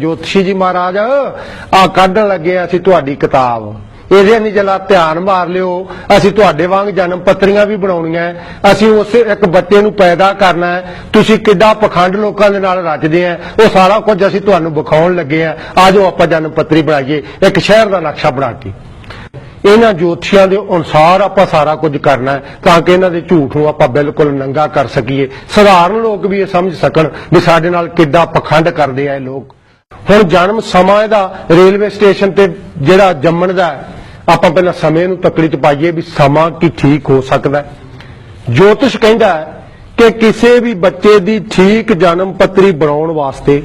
ਜੋਤਸ਼ੀ ਜੀ ਮਹਾਰਾਜ ਆ ਕੱਢਣ ਲੱਗੇ ਅਸੀਂ ਤੁਹਾਡੀ ਕਿਤਾਬ। ਇਹਦੇ ਨਹੀਂ ਜਲਾ ਧਿਆਨ ਮਾਰ ਲਿਓ। ਅਸੀਂ ਤੁਹਾਡੇ ਵਾਂਗ ਜਨਮ ਪੱਤਰੀਆਂ ਵੀ ਬਣਾਉਣੀਆਂ ਅਸੀਂ ਉਸ ਇੱਕ ਬੱਚੇ ਨੂੰ ਪੈਦਾ ਕਰਨਾ ਹੈ ਤੁਸੀਂ ਕਿੱਡਾ ਪਖੰਡ ਲੋਕਾਂ ਦੇ ਨਾਲ ਰਚਦੇ ਆ ਉਹ ਸਾਰਾ ਕੁਝ ਅਸੀਂ ਤੁਹਾਨੂੰ ਵਿਖਾਉਣ ਲੱਗੇ ਆ ਆਜੋ ਆਪਾਂ ਜਨਮ ਪੱਤਰੀ ਬਣਾਈਏ। ਇੱਕ ਸ਼ਹਿਰ ਦਾ ਨਕਸ਼ਾ ਬਣਾ ਕੇ। ਇਹਨਾਂ ਜੋਤਸ਼ੀਆਂ ਦੇ ਅਨੁਸਾਰ ਆਪਾਂ ਸਾਰਾ ਕੁਝ ਕਰਨਾ ਹੈ ਤਾਂ ਕਿ ਇਹਨਾਂ ਦੇ ਝੂਠ ਨੂੰ ਆਪਾਂ ਬਿਲਕੁਲ ਨੰਗਾ ਕਰ ਸਕੀਏ। ਸਧਾਰਨ ਲੋਕ ਵੀ ਇਹ ਸਮਝ ਸਕਣ ਵੀ ਸਾਡੇ ਨਾਲ ਕਿੱਡਾ ਪਖੰਡ ਕਰਦੇ ਆ ਇਹ ਲੋਕ। ਹੁਣ ਜਨਮ ਸਮਾਂ ਇਹਦਾ, ਰੇਲਵੇ ਸਟੇਸ਼ਨ ਤੇ ਜਿਹੜਾ ਜੰਮਣ ਦਾ ਆਪਾਂ ਪਹਿਲਾਂ ਸਮੇਂ ਨੂੰ ਤਕੜੀ ਚ ਪਾਈਏ ਵੀ ਸਮਾਂ ਕੀ ਠੀਕ ਹੋ ਸਕਦਾ ਜੋਤਿਸ਼ ਕਹਿੰਦਾ ਕਿ ਕਿਸੇ ਵੀ ਬੱਚੇ ਦੀ ਠੀਕ ਜਨਮ ਪੱਤਰੀ ਬਣਾਉਣ ਵਾਸਤੇ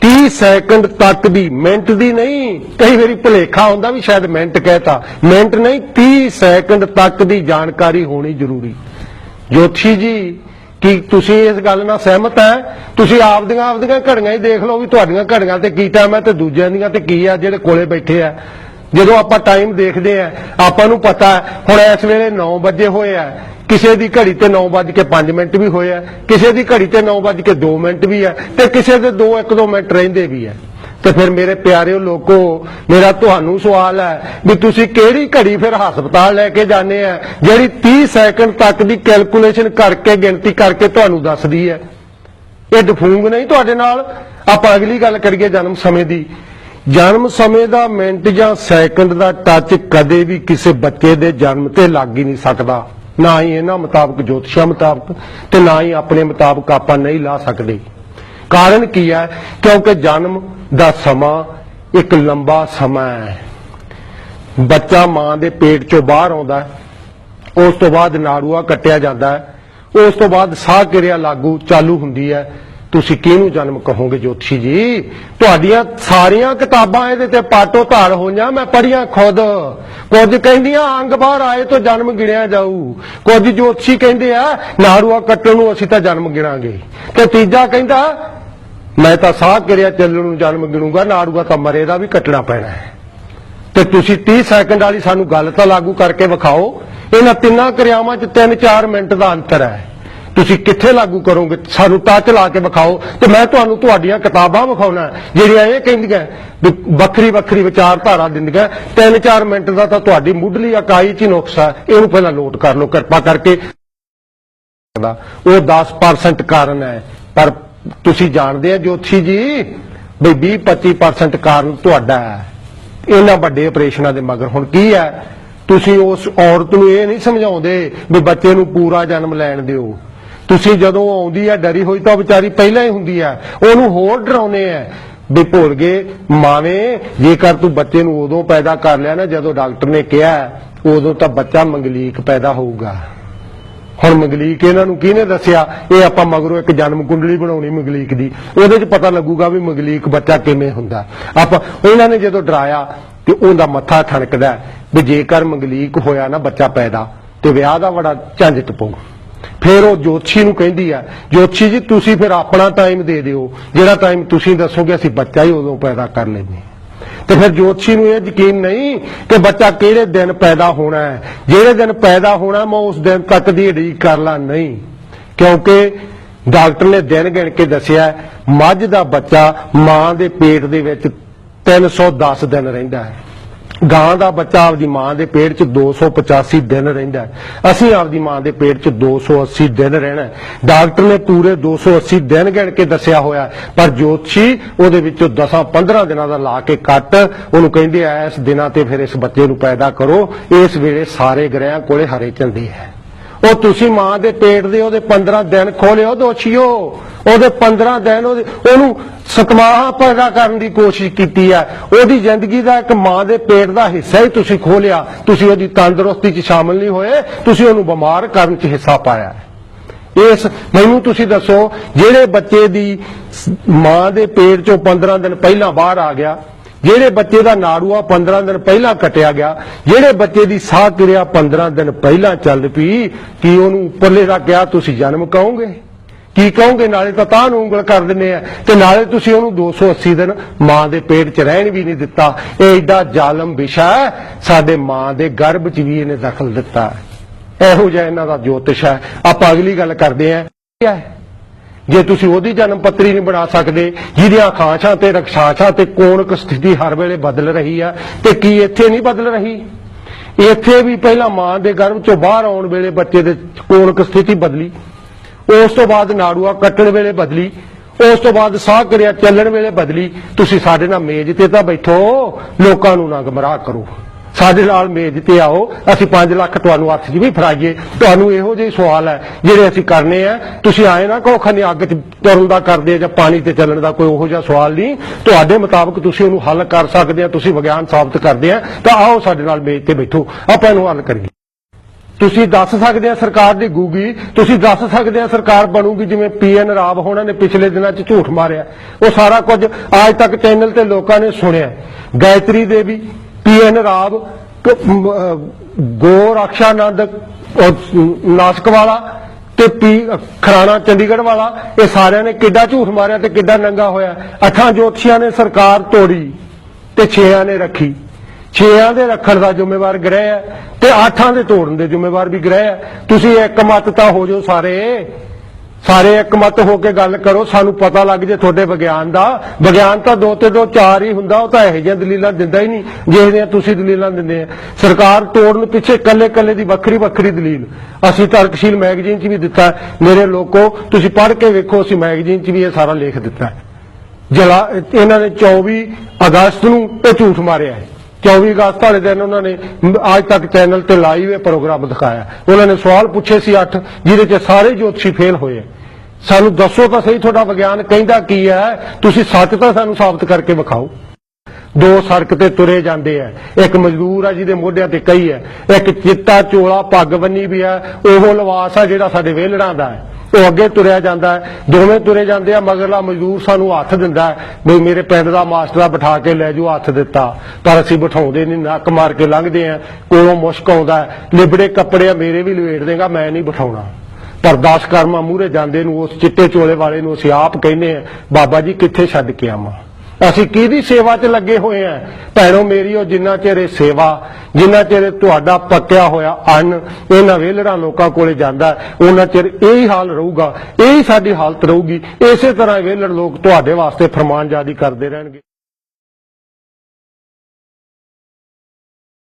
30 ਸੈਕਿੰਡ ਤੱਕ ਦੀ ਮਿੰਟ ਦੀ ਨਹੀਂ, ਕਈ ਵਾਰੀ ਭੁਲੇਖਾ ਹੁੰਦਾ ਵੀ ਸ਼ਾਇਦ ਮਿੰਟ ਕਹਿਤਾ। ਮਿੰਟ ਨਹੀਂ 30 ਸੈਕਿੰਡ ਤੱਕ ਦੀ ਜਾਣਕਾਰੀ ਹੋਣੀ ਜ਼ਰੂਰੀ। ਜੋਤਸ਼ੀ ਜੀ ਕੀ ਤੁਸੀਂ ਇਸ ਗੱਲ ਨਾਲ ਸਹਿਮਤ ਹੈ? ਤੁਸੀਂ ਆਪਦੀਆਂ ਆਪਦੀਆਂ ਘੜੀਆਂ ਹੀ ਦੇਖ ਲਓ ਵੀ ਤੁਹਾਡੀਆਂ ਘੜੀਆਂ ਤੇ ਕੀ ਟਾਈਮ ਹੈ ਤੇ ਦੂਜਿਆਂ ਦੀਆਂ ਤੇ ਕੀ ਆ ਜਿਹੜੇ ਕੋਲੇ ਬੈਠੇ ਆ ਜਦੋਂ ਆਪਾਂ ਟਾਈਮ ਦੇਖਦੇ ਆ ਆਪਾਂ ਨੂੰ ਪਤਾ ਹੁਣ ਇਸ ਵੇਲੇ 9 ਵਜੇ ਹੋਏ ਆ ਕਿਸੇ ਦੀ ਘੜੀ ਤੇ 9:05 ਮਿੰਟ ਵੀ ਹੋਏ ਆ ਕਿਸੇ ਦੀ ਘੜੀ ਤੇ 9:02 ਮਿੰਟ ਵੀ ਹੈ ਤੇ ਕਿਸੇ ਦੇ 2 1-2 ਮਿੰਟ ਰਹਿੰਦੇ ਵੀ ਹੈ। ਤੇ ਫਿਰ ਮੇਰੇ ਪਿਆਰਿਓ ਲੋਕੋ, ਮੇਰਾ ਤੁਹਾਨੂੰ ਸਵਾਲ ਹੈ ਵੀ ਤੁਸੀਂ ਕਿਹੜੀ ਘੜੀ ਫਿਰ ਹਸਪਤਾਲ ਲੈ ਕੇ ਜਾਂਦੇ ਆ, ਜਿਹੜੀ 30 ਸੈਕਿੰਡ ਤੱਕ ਦੀ ਕੈਲਕੂਲੇਸ਼ਨ ਕਰਕੇ, ਗਿਣਤੀ ਕਰਕੇ ਤੁਹਾਨੂੰ ਦੱਸਦੀ ਹੈ? ਇਹ ਡਫੂੰਗ ਨਹੀਂ ਤੁਹਾਡੇ ਨਾਲ? ਆਪਾਂ ਅਗਲੀ ਗੱਲ ਕਰੀਏ ਜਨਮ ਸਮੇਂ ਦੀ। ਜਨਮ ਸਮੇਂ ਦਾ ਮਿੰਟ ਜਾਂ ਸੈਕਿੰਡ ਦਾ ਟੱਚ ਕਦੇ ਵੀ ਕਿਸੇ ਬੱਚੇ ਦੇ ਜਨਮ ਤੇ ਲੱਗ ਹੀ ਨਹੀਂ ਸਕਦਾ। ਨਾ ਹੀ ਇਹਨਾਂ ਮੁਤਾਬਕ ਜੋਤਿਸ਼ਾਂ ਮੁਤਾਬਕ ਤੇ ਨਾ ਹੀ ਆਪਣੇ ਮੁਤਾਬਕ ਆਪਾਂ ਨਹੀਂ ਲਾ ਸਕਦੇ। ਕਾਰਨ ਕੀ ਹੈ? ਕਿਉਂਕਿ ਜਨਮ ਦਾ ਸਮਾਂ ਇੱਕ ਲੰਬਾ ਸਮਾਂ ਹੈ। ਬੱਚਾ ਮਾਂ ਦੇ ਪੇਟ ਚੋਂ ਬਾਹਰ ਆਉਂਦਾ ਹੈ। ਉਸ ਤੋਂ ਬਾਅਦ ਨਾੜੂਆ ਕੱਟਿਆ ਜਾਂਦਾ ਹੈ। ਉਸ ਤੋਂ ਬਾਅਦ ਸਾਹ ਕਿਰਿਆ ਲਾਗੂ ਚਾਲੂ ਹੁੰਦੀ ਹੈ। ਤੁਸੀਂ ਕਿਹਨੂੰ ਜਨਮ ਕਹੋਗੇ ਜੋਤਸ਼ੀ ਜੀ? ਤੁਹਾਡੀਆਂ ਸਾਰੀਆਂ ਕਿਤਾਬਾਂ ਇਹਦੇ ਤੇ ਪਾਟੋ ਧਾਰ ਹੋਈਆਂ, ਮੈਂ ਪੜੀਆਂ ਖੁਦ। ਕੁਝ ਕਹਿੰਦੀਆਂ, ਅੰਗ ਬਾਹਰ ਆਏ ਤੋਂ ਜਨਮ ਗਿਣਿਆ ਜਾਊ। ਕੁਝ ਜੋਤਸ਼ੀ ਕਹਿੰਦੇ ਆ, ਨਾੜੂਆ ਕੱਟਣ ਨੂੰ ਅਸੀਂ ਤਾਂ ਜਨਮ ਗਿਣਾਂਗੇ। ਤੇ ਤੀਜਾ ਕਹਿੰਦਾ ਮੈਂ ਤਾਂ ਸਾਹ ਕਿਰਿਆ ਚੱਲਣ ਨੂੰ, ਜਨਮ ਗਿਣੂਗਾ, ਨਾੜੂਆ ਤਾਂ ਮਰੇ ਦਾ ਵੀ ਕੱਟਣਾ ਪੈਣਾ ਹੈ। ਤੇ ਤੁਸੀਂ 30 ਸੈਕਿੰਡ ਵਾਲੀ ਸਾਨੂੰ ਗੱਲ ਤਾਂ ਲਾਗੂ ਕਰਕੇ ਵਿਖਾਓ, ਇਹਨਾਂ ਤਿੰਨਾਂ ਕਿਰਿਆਵਾਂ 'ਚ 3-4 ਮਿੰਟ ਦਾ ਅੰਤਰ ਹੈ। ਤੁਸੀਂ ਕਿੱਥੇ ਲਾਗੂ ਕਰੋਗੇ? ਸਾਨੂੰ ਟੱਚ ਲਾ ਕੇ ਵਿਖਾਓ, ਤੇ ਮੈਂ ਤੁਹਾਨੂੰ ਤੁਹਾਡੀਆਂ ਕਿਤਾਬਾਂ ਵਿਖਾਉਣਾ ਜਿਹੜੀਆਂ ਇਹ ਕਹਿੰਦੀਆਂ ਵੀ ਵੱਖਰੀ ਵੱਖਰੀ ਵਿਚਾਰਧਾਰਾ ਦਿੰਦੀਆਂ 3-4 ਮਿੰਟ ਦਾ ਤਾਂ ਤੁਹਾਡੀ ਮੁੱਢਲੀ ਇਕਾਈ 'ਚ ਹੀ ਨੁਕਸ ਹੈ, ਇਹਨੂੰ ਪਹਿਲਾਂ ਨੋਟ ਕਰ ਲਓ, ਕਿਰਪਾ ਕਰਕੇ। ਉਹ 10% ਕਾਰਨ ਹੈ, ਪਰ ਤੁਸੀਂ ਜਾਣਦੇ ਆ ਜੋਤਸ਼ੀ ਜੀ, ਬਈ 20-25% ਕਾਰਨ ਤੁਹਾਡਾ ਹੈ। ਇਹਨਾਂ ਵੱਡੇ ਆਪਰੇਸ਼ਨਾਂ ਦੇ ਮਗਰ ਹੁਣ ਕੀ ਹੈ? ਤੁਸੀਂ ਉਸ ਔਰਤ ਨੂੰ ਇਹ ਨਹੀਂ ਸਮਝਾਉਂਦੇ ਵੀ ਬੱਚੇ ਨੂੰ ਪੂਰਾ ਜਨਮ ਲੈਣ ਦਿਓ। ਤੁਸੀਂ ਜਦੋਂ ਆਉਂਦੀ ਹੈ, ਡਰੀ ਹੋਈ ਤਾਂ ਉਹ ਵਿਚਾਰੀ ਪਹਿਲਾਂ ਹੀ ਹੁੰਦੀ ਹੈ। ਉਹਨੂੰ ਹੋਰ ਡਰਾਉਨੇ ਆ। ਵੀ ਭੁੱਲ ਗਏ, ਮਾਵੇਂ, ਜੇਕਰ ਤੂੰ ਬੱਚੇ ਨੂੰ ਉਦੋਂ ਪੈਦਾ ਕਰ ਲਿਆ ਨਾ, ਜਦੋਂ ਡਾਕਟਰ ਨੇ ਕਿਹਾ, ਉਦੋਂ ਤਾਂ ਬੱਚਾ ਮੰਗਲੀਕ ਪੈਦਾ ਹੋਊਗਾ। ਹੁਣ ਮੰਗਲੀਕ ਇਹਨਾਂ ਨੂੰ ਕਿਹਨੇ ਦੱਸਿਆ? ਇਹ ਆਪਾਂ ਮਗਰੋਂ ਇੱਕ ਜਨਮ ਕੁੰਡਲੀ ਬਣਾਉਣੀ ਮੰਗਲੀਕ ਦੀ। ਉਹਦੇ 'ਚ ਪਤਾ ਲੱਗੂਗਾ ਵੀ ਮੰਗਲੀਕ ਬੱਚਾ ਕਿਵੇਂ ਹੁੰਦਾ। ਆਪਾਂ ਇਹਨਾਂ ਨੇ ਜਦੋਂ ਡਰਾਇਆ ਤੇ ਉਹਦਾ ਮੱਥਾ ਠਣਕਦਾ ਵੀ ਜੇਕਰ ਮੰਗਲੀਕ ਹੋਇਆ ਨਾ ਬੱਚਾ ਪੈਦਾ, ਤੇ ਵਿਆਹ ਦਾ ਬੜਾ ਝੰਜਟ ਪਊ ਫਿਰ ਉਹ ਜੋਤਸ਼ੀ ਨੂੰ ਕਹਿੰਦੀ ਆ ਜੋਤਸ਼ੀ ਜੀ, ਤੁਸੀਂ ਫਿਰ ਆਪਣਾ ਟਾਈਮ ਦੇ ਦਿਓ। ਜਿਹੜਾ ਟਾਈਮ ਤੁਸੀਂ ਦੱਸੋਗੇ, ਅਸੀਂ ਬੱਚਾ ਹੀ ਉਦੋਂ ਪੈਦਾ ਕਰ ਲੈਂਦੇ ਤੇ ਫਿਰ ਜੋਤਸ਼ੀ ਨੂੰ ਇਹ ਯਕੀਨ ਨਹੀਂ ਕਿ ਬੱਚਾ ਕਿਹੜੇ ਦਿਨ ਪੈਦਾ ਹੋਣਾ ਹੈ। ਜਿਹੜੇ ਦਿਨ ਪੈਦਾ ਹੋਣਾ, ਮੈਂ ਉਸ ਦਿਨ ਤੱਕ ਦੀ ਉਡੀਕ ਕਰ ਲਾਂ ਨਹੀਂ। ਕਿਉਂਕਿ ਡਾਕਟਰ ਨੇ ਦਿਨ ਗਿਣ ਕੇ ਦੱਸਿਆ, ਮੱਝ ਦਾ ਬੱਚਾ ਮਾਂ ਦੇ ਪੇਟ ਦੇ ਵਿੱਚ 310 ਦਿਨ ਰਹਿੰਦਾ ਹੈ। ਗਾਂ ਦਾ ਬੱਚਾ ਆਪਦੀ ਮਾਂ ਦੇ ਪੇਟ 'ਚ 285 ਦਿਨ ਰਹਿੰਦਾ ਹੈ। ਅਸੀਂ ਆਪਦੀ ਮਾਂ ਦੇ ਪੇਟ 'ਚ 280 ਦਿਨ ਰਹਿਣਾ ਡਾਕਟਰ ਨੇ ਪੂਰੇ 280 ਦਿਨ ਗਿਣ ਕੇ ਦੱਸਿਆ ਹੋਇਆ ਪਰ ਜੋਤਸ਼ੀ ਉਹਦੇ ਵਿੱਚੋਂ 10-15 ਦਿਨਾਂ ਦਾ ਲਾ ਕੇ ਕੱਟ, ਉਹਨੂੰ ਕਹਿੰਦੇ ਆ, ਇਸ ਦਿਨਾਂ ਤੇ ਫਿਰ ਇਸ ਬੱਚੇ ਨੂੰ ਪੈਦਾ ਕਰੋ, ਇਸ ਵੇਲੇ ਸਾਰੇ ਗ੍ਰਹਿਆਂ ਕੋਲੇ ਹਰੇ ਝੰਡੇ ਹੈ ਉਹ ਤੁਸੀਂ ਮਾਂ ਦੇ ਪੇਟ ਦੇ ਉਹਦੇ 15 ਦਿਨ ਖੋਲਿਓ ਦੋਸ਼ੀਓ ਉਹਦੇ 15 ਦਿਨ ਉਹਦੇ ਉਹਨੂੰ ਸਤਮਾਹ ਪੈਦਾ ਕਰਨ ਦੀ ਕੋਸ਼ਿਸ਼ ਕੀਤੀ ਹੈ ਉਹਦੀ ਜ਼ਿੰਦਗੀ ਦਾ ਇੱਕ ਮਾਂ ਦੇ ਪੇਟ ਦਾ ਹਿੱਸਾ ਹੀ ਤੁਸੀਂ ਖੋਲਿਆ। ਤੁਸੀਂ ਉਹਦੀ ਤੰਦਰੁਸਤੀ 'ਚ ਸ਼ਾਮਲ ਨਹੀਂ ਹੋਏ। ਤੁਸੀਂ ਉਹਨੂੰ ਬਿਮਾਰ ਕਰਨ 'ਚ ਹਿੱਸਾ ਪਾਇਆ। ਇਸ ਮੈਨੂੰ ਤੁਸੀਂ ਦੱਸੋ, ਜਿਹੜੇ ਬੱਚੇ ਦੀ ਮਾਂ ਦੇ ਪੇਟ 'ਚੋਂ 15 ਦਿਨ ਪਹਿਲਾਂ ਬਾਹਰ ਆ ਗਿਆ ਜਿਹੜੇ ਬੱਚੇ ਦਾ ਨਾੜੂਆ 15 ਦਿਨ ਪਹਿਲਾਂ ਕੱਟਿਆ ਗਿਆ, ਜਿਹੜੇ ਬੱਚੇ ਦੀ ਸਾਹ ਕਿਰਿਆ 15 ਦਿਨ ਪਹਿਲਾਂ ਚੱਲ ਪਈ, ਕੀ ਉਹਨੂੰ ਉੱਪਰਲੇ ਦਾ ਕਿਹਾ, ਤੁਸੀਂ ਜਨਮ ਕਹੋਗੇ? ਕੀ ਕਹੋਗੇ? ਨਾਲੇ ਤਾਂ ਤਾਂ ਨੂੰ ਉਂਗਲ ਕਰ ਦਿੰਦੇ ਆ। ਤੇ ਨਾਲੇ ਤੁਸੀਂ ਉਹਨੂੰ 280 ਦਿਨ ਮਾਂ ਦੇ ਪੇਟ 'ਚ ਰਹਿਣ ਵੀ ਨਹੀਂ ਦਿੱਤਾ। ਇਹ ਏਡਾ ਜ਼ਾਲਮ ਵਿਸ਼ਾ ਸਾਡੇ ਮਾਂ ਦੇ ਗਰਭ 'ਚ ਵੀ ਇਹਨੇ ਦਖਲ ਦਿੱਤਾ। ਇਹੋ ਜਿਹਾ ਇਹਨਾਂ ਦਾ ਜੋਤਿਸ਼ ਹੈ। ਆਪਾਂ ਅਗਲੀ ਗੱਲ ਕਰਦੇ ਹਾਂ। ਜੇ ਤੁਸੀਂ ਉਹਦੀ ਜਨਮ ਪੱਤਰੀ ਨਹੀਂ ਬਣਾ ਸਕਦੇ, ਜਿਹਦੀਆਂ ਖਾਂਛਾਂ ਤੇ ਰਖਸ਼ਾਂਛਾਂ ਤੇ ਕੋਣਕ ਸਥਿਤੀ ਹਰ ਵੇਲੇ ਬਦਲ ਰਹੀ ਆ, ਤੇ ਕੀ ਇੱਥੇ ਨਹੀਂ ਬਦਲ ਰਹੀ? ਇੱਥੇ ਵੀ ਪਹਿਲਾਂ ਮਾਂ ਦੇ ਗਰਭ ਚੋਂ ਬਾਹਰ ਆਉਣ ਵੇਲੇ ਬੱਚੇ ਦੇ ਕੋਣਕ ਸਥਿਤੀ ਬਦਲੀ, ਉਸ ਤੋਂ ਬਾਅਦ ਨਾੜੂਆ ਕੱਟਣ ਵੇਲੇ ਬਦਲੀ, ਉਸ ਤੋਂ ਬਾਅਦ ਸਾਹ ਕਿਰਿਆ ਚੱਲਣ ਵੇਲੇ ਬਦਲੀ, ਤੁਸੀਂ ਸਾਡੇ ਨਾਲ ਮੇਜ਼ ਤੇ ਤਾਂ ਬੈਠੋ, ਲੋਕਾਂ ਨੂੰ ਨਾ ਗਮਰਾਹ ਕਰੋ। ਸਾਡੇ ਨਾਲ ਮੇਜ਼ ਤੇ ਆਓ, ਅਸੀਂ 5 ਲੱਖ ਤੁਹਾਨੂੰ ਹੱਥ 'ਚ ਵੀ ਫੜਾਈਏ। ਤੁਹਾਨੂੰ ਇਹੋ ਜਿਹੇ ਸਵਾਲ ਹੈ, ਜਿਹੜੇ ਅਸੀਂ ਕਰਨੇ ਆ। ਤੁਸੀਂ ਆਏ ਨਾ ਕਹੋ, ਖਨੇ ਅੱਗ 'ਚ ਤੁਰਨ ਦਾ ਕਰਦੇ ਜਾਂ ਪਾਣੀ ਤੇ ਚੱਲਣ ਦਾ ਕੋਈ ਉਹੋ ਜਿਹਾ ਸਵਾਲ ਨਹੀਂ। ਤੁਹਾਡੇ ਮੁਤਾਬਕ ਤੁਸੀਂ ਉਹਨੂੰ ਹੱਲ ਕਰ ਸਕਦੇ ਆ, ਤੁਸੀਂ ਵਿਗਿਆਨ ਸਾਬਤ ਕਰਦੇ ਆ। ਤਾਂ ਆਓ ਸਾਡੇ ਨਾਲ ਮੇਜ਼ ਤੇ ਬੈਠੋ, ਆਪਾਂ ਇਹਨੂੰ ਹੱਲ ਕਰੀਏ। ਤੁਸੀਂ ਦੱਸ ਸਕਦੇ ਆ ਸਰਕਾਰ ਦੀ ਗੂਗੀ, ਤੁਸੀਂ ਦੱਸ ਸਕਦੇ ਆ ਸਰਕਾਰ ਬਣੂਗੀ, ਜਿਵੇਂ ਪੀਐਨ ਰਾਵ ਹੋਣਾ ਨੇ ਪਿਛਲੇ ਦਿਨਾਂ 'ਚ ਝੂਠ ਮਾਰਿਆ। ਉਹ ਸਾਰਾ ਕੁਝ ਅੱਜ ਤੱਕ ਚੈਨਲ ਤੇ ਲੋਕਾਂ ਨੇ ਸੁਣਿਆ। ਗਾਇਤਰੀ ਦੇਵੀ ਪੀਐਨ ਰਾਵ, ਕ- ਨਾਸਕ ਵਾਲਾ ਤੇ ਪੀ ਖਰਾਣਾ ਚੰਡੀਗੜ੍ਹ ਵਾਲਾ, ਇਹ ਸਾਰਿਆਂ ਨੇ ਕਿੱਡਾ ਝੂਠ ਮਾਰਿਆ ਤੇ ਕਿੱਡਾ ਨੰਗਾ ਹੋਇਆ। ਅੱਠਾਂ ਜੋਤਸ਼ੀਆਂ ਨੇ ਸਰਕਾਰ ਤੋੜੀ ਤੇ ਛੇਆਂ ਨੇ ਰੱਖੀ। ਛੇਆਂ ਦੇ ਰੱਖਣ ਦਾ ਜ਼ਿੰਮੇਵਾਰ ਗ੍ਰਹਿ ਹੈ ਤੇ ਆਠਾਂ ਦੇ ਤੋੜਨ ਦੇ ਜ਼ਿੰਮੇਵਾਰ ਵੀ ਗ੍ਰਹਿ ਹੈ। ਤੁਸੀਂ ਇੱਕ ਮਤ ਤਾਂ ਹੋ ਜਾਓ ਸਾਰੇ। ਸਾਰੇ ਇੱਕਮਤ ਹੋ ਕੇ ਗੱਲ ਕਰੋ, ਸਾਨੂੰ ਪਤਾ ਲੱਗ ਜੇ ਤੁਹਾਡੇ ਵਿਗਿਆਨ ਦਾ। ਵਿਗਿਆਨ ਤਾਂ ਦੋ ਤੇ ਦੋ ਚਾਰ ਹੀ ਹੁੰਦਾ, ਉਹ ਤਾਂ ਇਹੋ ਜਿਹੀਆਂ ਦਲੀਲਾਂ ਦਿੰਦਾ ਹੀ ਨਹੀਂ ਜਿਹੜੀਆਂ ਤੁਸੀਂ ਦਲੀਲਾਂ ਦਿੰਦੇ ਆ। ਸਰਕਾਰ ਤੋੜਨ ਪਿੱਛੇ ਕੱਲੇ ਕੱਲੇ ਦੀ ਵੱਖਰੀ ਵੱਖਰੀ ਦਲੀਲ। ਅਸੀਂ ਤਰਕਸ਼ੀਲ ਮੈਗਜ਼ੀਨ 'ਚ ਵੀ ਦਿੱਤਾ ਮੇਰੇ ਲੋਕੋ, ਤੁਸੀਂ ਪੜ੍ਹ ਕੇ ਵੇਖੋ, ਅਸੀਂ ਮੈਗਜ਼ੀਨ 'ਚ ਵੀ ਇਹ ਸਾਰਾ ਲੇਖ ਦਿੱਤਾ ਹੈ। ਜਲਾ, ਇਹਨਾਂ ਨੇ 24 ਅਗਸਤ ਨੂੰ ਇਹ ਝੂਠ ਮਾਰਿਆ ਹੈ। 24 ਅਗਸਤ ਵਾਲੇ ਦਿਨ ਉਹਨਾਂ ਨੇ ਅੱਜ ਤੱਕ ਚੈਨਲ ਤੇ ਲਾਈਵ ਇਹ ਪ੍ਰੋਗਰਾਮ ਦਿਖਾਇਆ। ਉਹਨਾਂ ਨੇ ਸਵਾਲ ਪੁੱਛੇ ਸੀ 8 ਜਿਹਦੇ 'ਚ ਸਾਰੇ ਜੋਤਸ਼ੀ ਫੇਲ ਹੋਏ ਸਾਨੂੰ ਦੱਸੋ ਤਾਂ ਸਹੀ ਤੁਹਾਡਾ ਵਿਗਿਆਨ ਕਹਿੰਦਾ ਕੀ ਹੈ? ਤੁਸੀਂ ਸੱਚ ਤਾਂ ਸਾਨੂੰ ਸਾਬਤ ਕਰਕੇ ਵਿਖਾਓ। ਦੋ ਸੜਕ ਤੇ ਤੁਰੇ ਜਾਂਦੇ ਆ। ਇੱਕ ਮਜ਼ਦੂਰ ਆ ਜਿਹਦੇ ਮੋਢਿਆਂ ਤੇ ਕਈ ਹੈ ਇੱਕ ਚਿੱਟਾ ਚੋਲਾ ਪੱਗ ਬੰਨੀ ਵੀ ਹੈ ਉਹ ਲਵਾਸ ਆ ਜਿਹੜਾ ਸਾਡੇ ਵਿਹਲੜਾਂ ਦਾ ਹੈ। ਉਹ ਅੱਗੇ ਤੁਰਿਆ ਜਾਂਦਾ ਦੋਵੇਂ ਤੁਰੇ ਜਾਂਦੇ ਆ ਮਗਰਲਾ ਮਜ਼ਦੂਰ ਸਾਨੂੰ ਹੱਥ ਦਿੰਦਾ ਹੈ ਵੀ ਮੇਰੇ ਪਿੰਡ ਦਾ ਮਾਸਟਰਾ ਬਿਠਾ ਕੇ ਲੈ ਜਾਓ ਹੱਥ ਦਿੱਤਾ। ਪਰ ਅਸੀਂ ਬਿਠਾਉਂਦੇ ਨਹੀਂ, ਨੱਕ ਮਾਰ ਕੇ ਲੰਘਦੇ ਆ। ਕੋਲੋਂ ਮੁਸ਼ਕ ਆਉਂਦਾ ਲਿਬੜੇ ਕੱਪੜੇ ਆ, ਮੇਰੇ ਵੀ ਲਵੇਟ ਦੇਗਾ, ਮੈਂ ਨਹੀਂ ਬਿਠਾਉਣਾ। ਪਰ ਦਾਸ ਕਰਮਾ ਮੂਹਰੇ ਜਾਂਦੇ ਨੂੰ ਉਸ ਚਿੱਟੇ ਚੋਲੇ ਵਾਲੇ ਨੂੰ ਅਸੀਂ ਆਪ ਕਹਿੰਦੇ ਆ ਬਾਬਾ ਜੀ ਕਿੱਥੇ ਛੱਡ ਕੇ ਆਵਾਂ? ਅਸੀਂ ਕਿਹਦੀ ਸੇਵਾ 'ਚ ਲੱਗੇ ਹੋਏ ਆ ਭੈਣੋ ਮੇਰੀ ਉਹ ਜਿੰਨਾ ਚਿਰ ਸੇਵਾ ਜਿੰਨਾ ਚਿਰ ਤੁਹਾਡਾ ਪੱਕਿਆ ਹੋਇਆ ਅੰਨ ਇਹਨਾਂ ਵੇਲੜਾਂ ਲੋਕਾਂ ਕੋਲੇ ਜਾਂਦਾ ਹੈ, ਉਹਨਾਂ ਚਿਰ ਇਹੀ ਹਾਲ ਰਹੂਗਾ ਇਹੀ ਸਾਡੀ ਹਾਲਤ ਰਹੂਗੀ। ਇਸੇ ਤਰ੍ਹਾਂ ਇਹ ਵੇਲੜ ਲੋਕ ਤੁਹਾਡੇ ਵਾਸਤੇ ਫਰਮਾਨ ਜਾਰੀ ਕਰਦੇ ਰਹਿਣਗੇ।